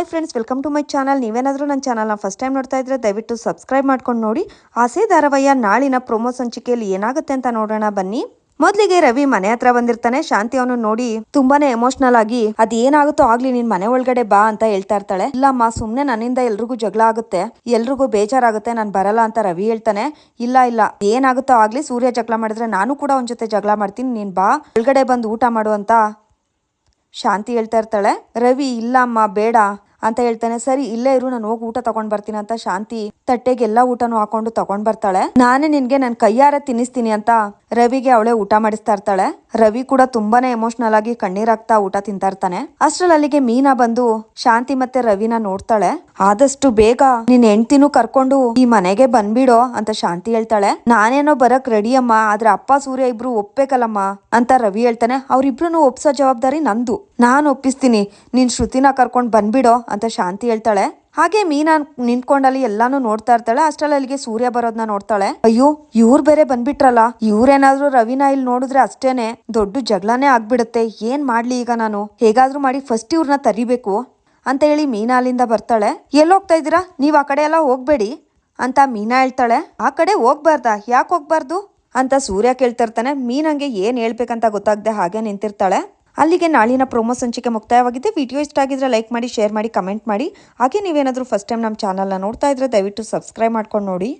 Hi friends, welcome to my channel. ನೀವೇನಾದರೂ ನನ್ನ ಚಾನಲ್ನ ಫಸ್ಟ್ ಟೈಮ್ ನೋಡ್ತಾ ಇದ್ರೆ ದಯವಿಟ್ಟು ಸಬ್ಸ್ಕ್ರೈಬ್ ಮಾಡ್ಕೊಂಡು ನೋಡಿ. ಆಸೆ ಧಾರಾವಾಹಿಯ ನಾಳಿನ ಪ್ರೊಮೋ ಸಂಚಿಕೆಯಲ್ಲಿ ಏನಾಗುತ್ತೆ ಅಂತ ನೋಡೋಣ ಬನ್ನಿ. ಮೊದಲಿಗೆ ರವಿ ಮನೆ ಹತ್ರ ಬಂದಿರ್ತಾನೆ. ಶಾಂತಿ ಅವನು ನೋಡಿ ತುಂಬಾನೇ ಎಮೋಷನಲ್ ಆಗಿ ಅದ್ ಏನಾಗುತ್ತೋ ಆಗ್ಲಿ, ನಿನ್ ಮನೆ ಒಳಗಡೆ ಬಾ ಅಂತ ಹೇಳ್ತಾ ಇರ್ತಾಳೆ. ಇಲ್ಲಮ್ಮ, ಸುಮ್ನೆ ನನ್ನಿಂದ ಎಲ್ರಿಗೂ ಜಗಳ ಆಗುತ್ತೆ. ಎಲ್ರಿಗೂ ಬೇಜಾರಾಗುತ್ತೆ. ನಾನು ಬರಲ್ಲ ಅಂತ ರವಿ ಹೇಳ್ತಾನೆ. ಇಲ್ಲ ಇಲ್ಲ ಏನಾಗುತ್ತೋ ಆಗ್ಲಿ, ಸೂರ್ಯ ಜಗಳ ಮಾಡಿದ್ರೆ ನಾನು ಕೂಡ ಅವನ ಜೊತೆ ಜಗಳ ಮಾಡ್ತೀನಿ. ನೀನ್ ಬಾ, ಒಳಗಡೆ ಬಂದು ಊಟ ಮಾಡು ಅಂತ ಶಾಂತಿ ಹೇಳ್ತಾ ಇರ್ತಾಳೆ. ರವಿ ಇಲ್ಲ ಅಮ್ಮ ಬೇಡ. ಅಂತ ಹೇಳ್ತಾನೆ. ಸರಿ, ಇಲ್ಲೇ ಇರು, ನಾನು ಹೋಗಿ ಊಟ ತಗೊಂಡ್ ಬರ್ತೀನಿ ಅಂತ ಶಾಂತಿ ತಟ್ಟೆಗೆ ಎಲ್ಲಾ ಊಟನು ಹಾಕೊಂಡು ತಗೊಂಡ್ ಬರ್ತಾಳೆ. ನಾನೇ ನಿನ್ಗೆ ನನ್ ಕೈಯಾರ ತಿನ್ನಿಸ್ತೀನಿ ಅಂತ ರವಿಗೆ ಅವಳೆ ಊಟ ಮಾಡಿಸ್ತಾ ಇರ್ತಾಳೆ. ರವಿ ಕೂಡ ತುಂಬಾನೇ ಎಮೋಷನಲ್ ಆಗಿ ಕಣ್ಣೀರಾಗ್ತಾ ಊಟ ತಿಂತಾ ಇರ್ತಾನೆ. ಅಷ್ಟ್ರಲ್ಲಿ ಅಲ್ಲಿಗೆ ಮೀನಾ ಬಂದು ಶಾಂತಿ ಮತ್ತೆ ರವಿನ ನೋಡ್ತಾಳೆ. ಆದಷ್ಟು ಬೇಗ ನಿನ್ ಹೆಂಡ್ತಿನೂ ಕರ್ಕೊಂಡು ಈ ಮನೆಗೆ ಬಂದ್ಬಿಡೋ ಅಂತ ಶಾಂತಿ ಹೇಳ್ತಾಳೆ. ನಾನೇನೋ ಬರಕ್ ರೆಡಿ ಅಮ್ಮ, ಆದ್ರೆ ಅಪ್ಪ ಸೂರ್ಯ ಇಬ್ರು ಒಪ್ಪೇಕಲ್ಲಮ್ಮ ಅಂತ ರವಿ ಹೇಳ್ತಾನೆ. ಅವ್ರಿಬ್ರು ಒಪ್ಸೋ ಜವಾಬ್ದಾರಿ ನಂದು. ನಾನು ಒಪ್ಪಿಸ್ತೀನಿ, ನೀನ್ ಶ್ರುತಿನ ಕರ್ಕೊಂಡ್ ಬಂದ್ಬಿಡೋ ಅಂತ ಶಾಂತಿ ಹೇಳ್ತಾಳೆ. ಹಾಗೆ ಮೀನಾ ನಿಂತ್ಕೊಂಡಲ್ಲಿ ಎಲ್ಲಾನು ನೋಡ್ತಾ ಇರ್ತಾಳೆ. ಅಷ್ಟರಲ್ಲಿ ಅಲ್ಲಿಗೆ ಸೂರ್ಯ ಬರೋದನ್ನ ನೋಡ್ತಾಳೆ. ಅಯ್ಯೋ, ಇವ್ರು ಬೇರೆ ಬಂದ್ಬಿಟ್ರಲ್ಲ. ಇವ್ರೇನಾದ್ರೂ ರವಿನ ಇಲ್ಲಿ ನೋಡಿದ್ರೆ ಅಷ್ಟೇನೆ ದೊಡ್ಡ ಜಗಳನೇ ಆಗ್ಬಿಡುತ್ತೆ. ಏನ್ ಮಾಡ್ಲಿ ಈಗ ನಾನು? ಹೇಗಾದ್ರೂ ಮಾಡಿ ಫಸ್ಟ್ ಇವ್ರನ್ನ ತರಿಬೇಕು ಅಂತ ಹೇಳಿ ಮೀನಾ ಅಲ್ಲಿಂದ ಬರ್ತಾಳೆ. ಎಲ್ಲಿ ಹೋಗ್ತಾ ಇದ್ದೀರಾ? ನೀವ್ ಆ ಕಡೆ ಎಲ್ಲ ಹೋಗ್ಬೇಡಿ ಅಂತ ಮೀನಾ ಹೇಳ್ತಾಳೆ. ಆ ಕಡೆ ಹೋಗ್ಬಾರ್ದಾ? ಯಾಕೆ ಹೋಗ್ಬಾರ್ದು? ಅಂತ ಸೂರ್ಯ ಕೇಳ್ತಿರ್ತಾನೆ ಮೀನಂಗೆ ಏನ್ ಹೇಳ್ಬೇಕಂತ ಗೊತ್ತಾಗದೆ ಹಾಗೆ ನಿಂತಿರ್ತಾಳೆ. ಅಲ್ಲಿಗೆ ನಾಳಿನ ಪ್ರೊಮೋ ಸಂಚಿಕೆ ಮುಕ್ತಾಯವಾಗಿದೆ. ವಿಡಿಯೋ ಇಷ್ಟ ಆಗಿದ್ರೆ ಲೈಕ್ ಮಾಡಿ ಶೇರ್ ಮಾಡಿ ಕಮೆಂಟ್ ಮಾಡಿ. ಹಾಗೆ ನೀವೇನಾದರೂ ಫಸ್ಟ್ ಟೈಮ್ ನಮ್ಮ ಚಾನಲ್ನ ನೋಡ್ತಾ ಇದ್ರೆ ದಯವಿಟ್ಟು ಸಬ್ಸ್ಕ್ರೈಬ್ ಮಾಡ್ಕೊಂಡು ನೋಡಿ.